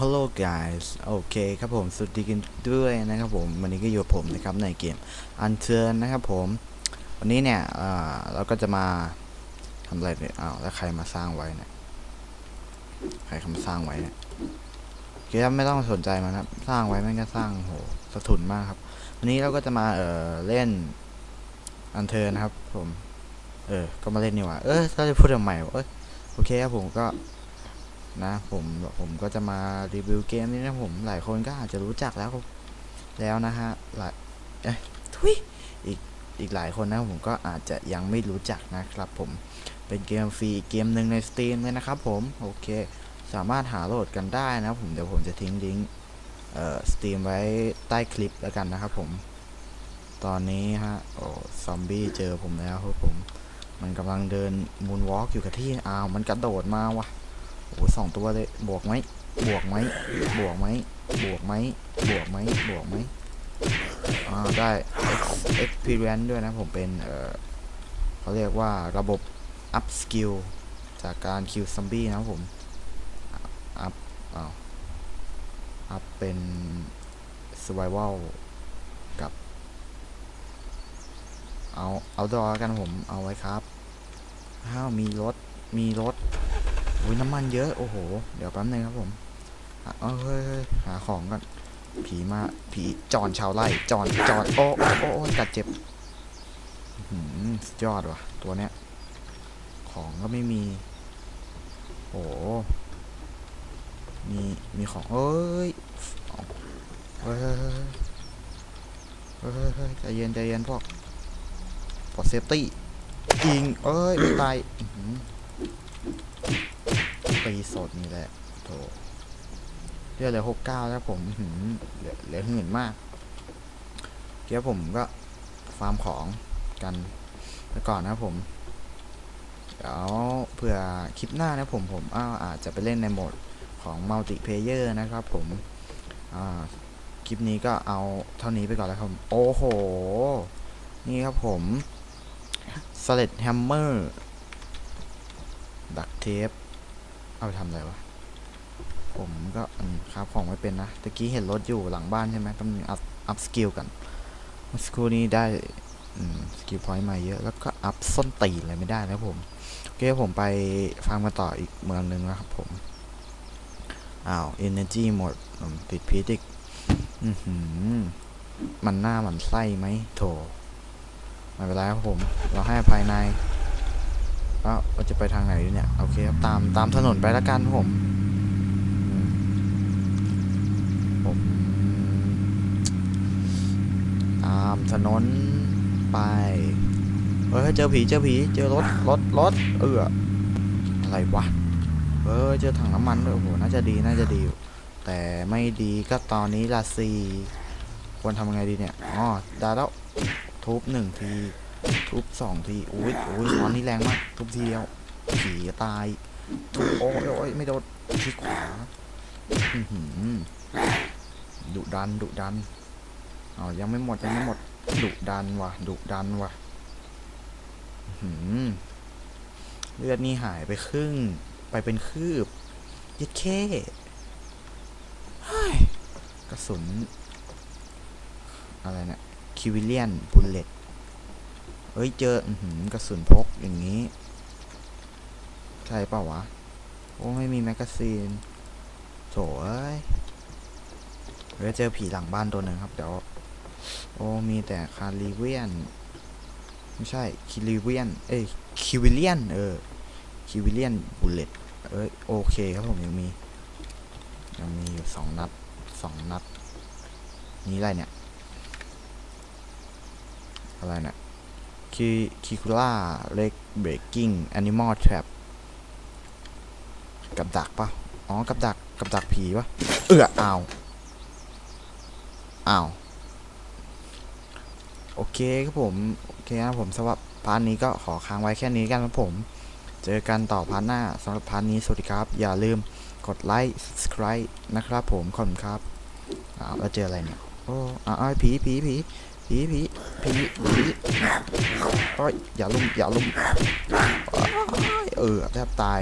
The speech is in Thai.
ฮัลโหล guys โอเคครับผมสวัสดีกันด้วยนะครับผม วันนี้ก็อยู่กับผมนะครับในเกม u n t u r n นะครับผม วันนี้เนี่ยเราก็จะมาทำอะไรเนี่ยอ้าวแล้วใครมาสร้างไว้เนี่ยใครคำสร้างไว้เนี่ยเคครับไม่ต้องสนใจมันครับ สร้างไว้แม่งก็สร้างโหสะทุนมากครับ วันนี้เราก็จะมาเอ่อเล่น u n t u r n นะครับ ผม เออ ก็มาเล่นนี่ว่าเออถ้าจะพูดทำไมวะโอเคครับผมก็ นะผมผมก็จะมารีวิวเกมนี้นะผมหลายคนก็อาจจะรู้จักแล้วแล้วนะฮะหลายเอ้ยทุยอีกอีกหลายคนนะผมก็อาจจะยังไม่รู้จักนะครับผมเป็นเกมฟรีเกมหนึ่งใน Steam เลยนะครับผมโอเค สามารถหาโหลดกันได้นะผมเดี๋ยวผมจะทิ้งลิงก์เอ่อ Steam ไว้ใต้คลิปแล้วกันนะครับผม ตอนนี้ฮะโอ้ซอมบี้เจอผมแล้วครับผม มันกำลังเดินมูนวอล์กอยู่กับที่อ้าวมันกระโดดมาว่ะ โอ้โหสองตัวเลยบวกไหมบวกไหมบวกไหมบวกไหมบวกไหมบวกไหมอ่าได้ experience ด้วยนะผมเป็นเออเขาเรียกว่าระบบ up skill จากการคิวซัมบี้นะครับผม up อ้าว up เป็น survival กับ เอา outdoor กันผมเอาไว้ครับ อ้าว มีรถ มีรถ อุ้ยน้ำมันเยอะ โอ้โห เดี๋ยวแป๊บนึงครับผมเอ้ยเฮ้ยหาของก่อน ผีมา ผีจอนชาวไร่จอนจอนโอ้โอ้โอ้กัดเจ็บหือสุดยอดว่ะ ตัวเนี้ย ของก็ไม่มี โอ้มี มีของ เอ้ยเอาเฮ้ยเฮ้ยเฮ้ยใจเย็นใจเย็นพวกพอเซฟตี้ยิง เอ้ย ไม่ตาย ไปสดนี่แหละโถเรียกเหลือหกเก้าแล้วผมหืมเหลือเหลือหื่นมากเดี๋ยวผมก็ฟาร์มของกันไปก่อนนะผมเดี๋ยวเผื่อคลิปหน้านะผมผมอ้าวอาจจะไปเล่นในโหมดของมัลติเพเยอร์นะครับผมอ่าคลิปนี้ก็เอาเท่านี้ไปก่อนแล้วครับ โอ้โห นี่ครับผมสเลดแฮมเมอร์ดักเทป เอาไปทำอะไรวะ ผมก็ครับของไม่เป็นนะ ตะกี้เห็นรถอยู่หลังบ้านใช่ไหมต้องมีอัพอัพสกิลกันสกิลนี้ได้สกิลพอยต์มาเยอะ แล้วก็อัพส้นตีนอะไรไม่ได้แล้วผม โอเคผมไปฟังมาต่ออีกเมืองหนึ่งแล้วครับผม อ้าว energy หมดติดพิษอีกมันหน้ามันไส้ไหมโถไม่เป็นไรครับผม เราให้ภัยในายก็เราจะไปทางไหนดีเนี่ยโอเคครับตามตามถนนไปล้วกันครับผมผมตามถนนไปเฮ้ยเจอผีเจอผีเจอรถรถรถเอออะไรวะเออเจอถังน้ำมันด้วยโอ้โหน่าจะดีน่าจะดีอยู่แต่ไม่ดีก็ตอนนี้ละสิควรทำยังไงดีเนี่ยอ๋อได้แล้วทุบหนึ่งที ทุบสองทีอุ้ยอุ้ยตอนนี้แรงมาก ทุบทีเดียวผีตาย ทุบโอ้ยโอ้ยไม่โดนที่ขวาหือดุดันดุดันเอายังไม่หมดยังไม่หมดดุดันว่ะดุดันว่ะหือเลือดนี่หายไปครึ่ง ไปเป็นคืบยัดแค่เฮ้ยกระสุน อะไรเนี่ยคิวิเลียนบุลเลต เอ้ยเจออื้อหือกระสุนพกอย่างนี้ ใช่เปล่าวะโอ้ไม่มีแมกกาซีนโถเอ้ยเดี๋ยวเจอผีหลังบ้านตัวหนึ่งครับเดี๋ยวโอ้มีแต่คาริเวียน ไม่ใช่คิริเวียน เอ้ยคิวิเลียน เออคิวิเลียนบุลเลตเอ้ยโอเคครับผมยังมียังมีอยู่สองนัดสองนัด นี่อะไรเนี่ย อะไรเนี่ย คีคิคูล่าเล็กเบรกกิ้งแอนิมอลแทรปกับดักปะอ๋อ กับดัก กับดักผีปะเอืออ้าวอ้าว โอเคครับผม โอเคครับผมสำหรับพาร์ทนี้ก็ขอค้างไว้แค่นี้กันครับผม เจอกันต่อพาร์ทหน้าสำหรับพาร์ทนี้สวัสดีครับ อย่าลืมกดไลค์ subscribe นะครับผมขอบคุณครับอ้าวแล้วเจออะไรเนี่ย โอ้อ้าวผีผีผีผีผี ผีผีโอ้ยอย่าลุมอย่าลุมเออแทบตาย